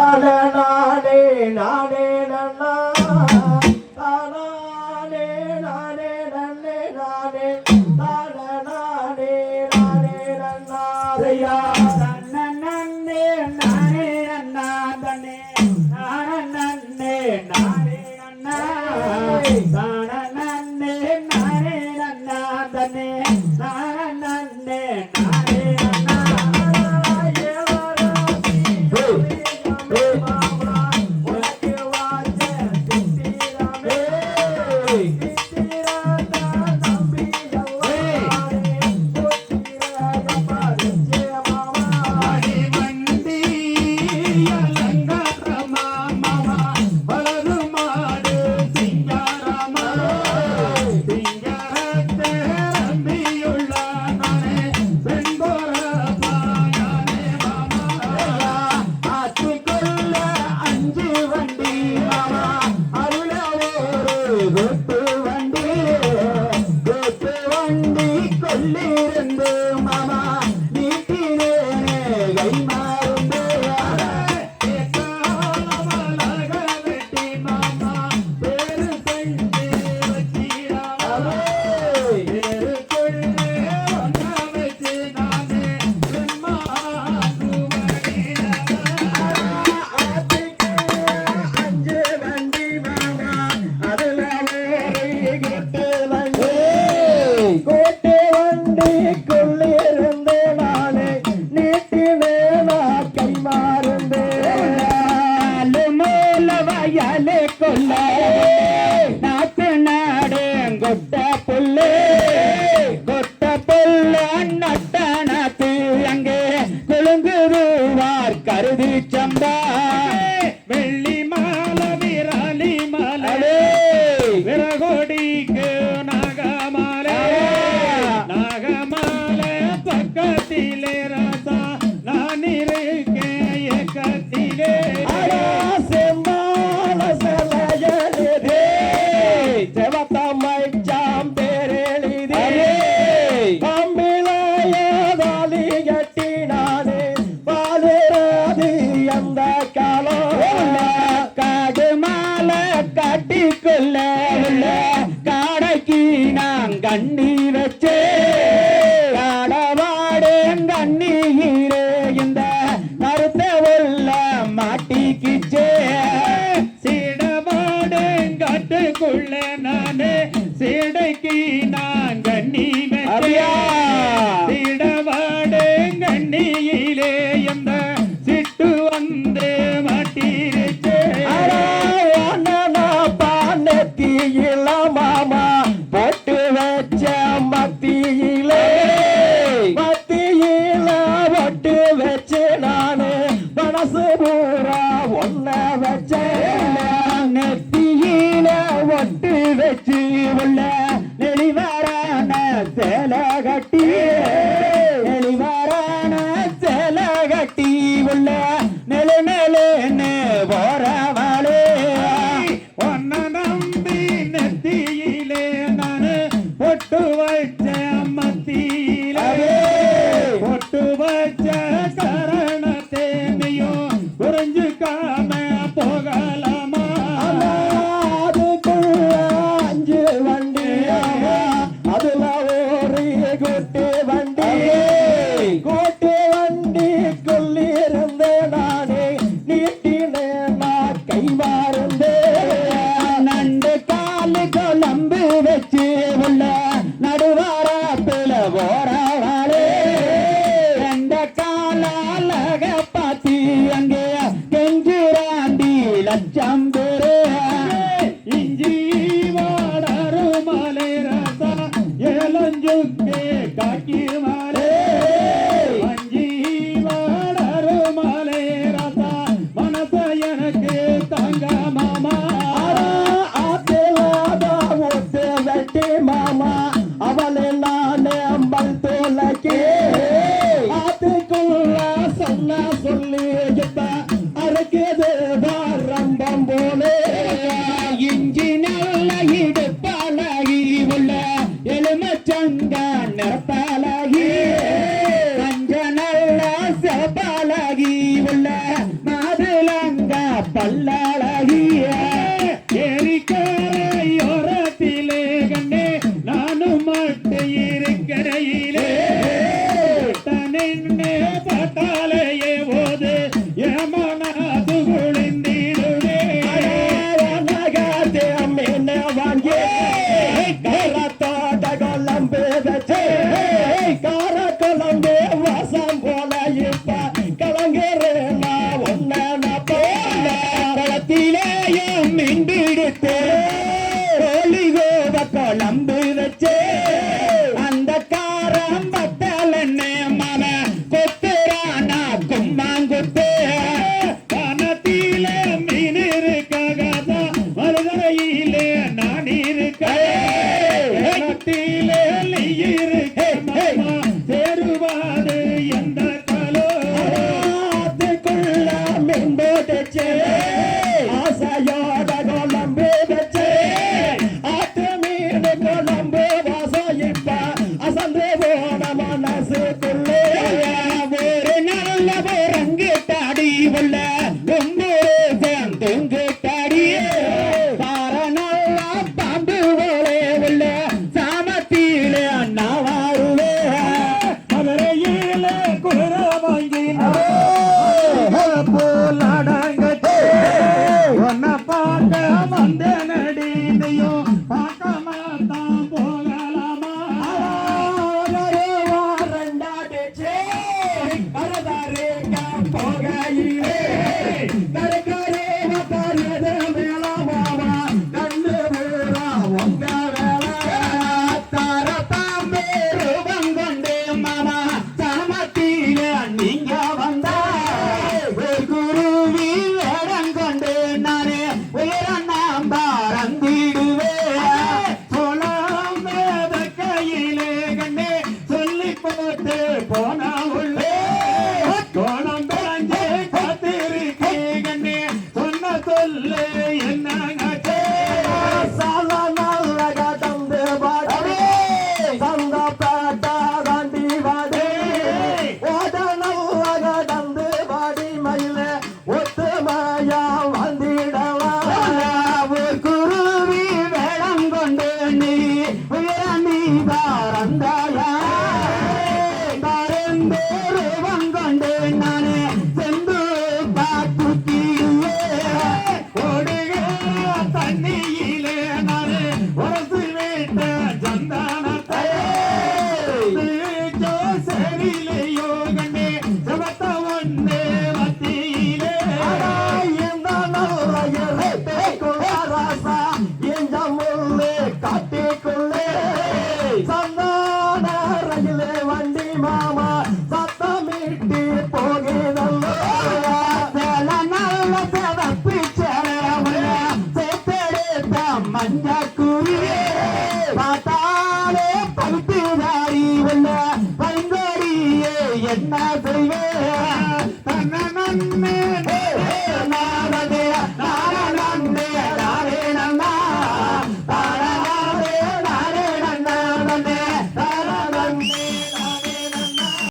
நானே நானே நன்னா. நானே நானே நன்னே நானே. நானே நானே நன்னாதையா நன்னே நானே நன்னா நன்னே நானே நன்னா. கண்டா வெள்ளி மால விரலி மலரே விரகோடிக்கு நாகமாலே. நாகமால பக்கத்திலே love a நெருப்பாலாகி பஞ்ச நல்ல சிவப்பாலாகி உள்ள மாதுளங்க பல்லாளாகி. எரிக்கரையோரத்திலே கண்டே நானும் மட்டை இருக்கரையிலே தனின்னே Zambo. bum bum. Bandi. and மாமா சத்தமிட்டு போகிறதல்ல நல்ல சிறப்பு சேர்த்தெடுத்த மஞ்ச குருவே பார்த்தாலே பழுத்து வாரி வல்ல பைந்தோடியே என்ன செய்வே?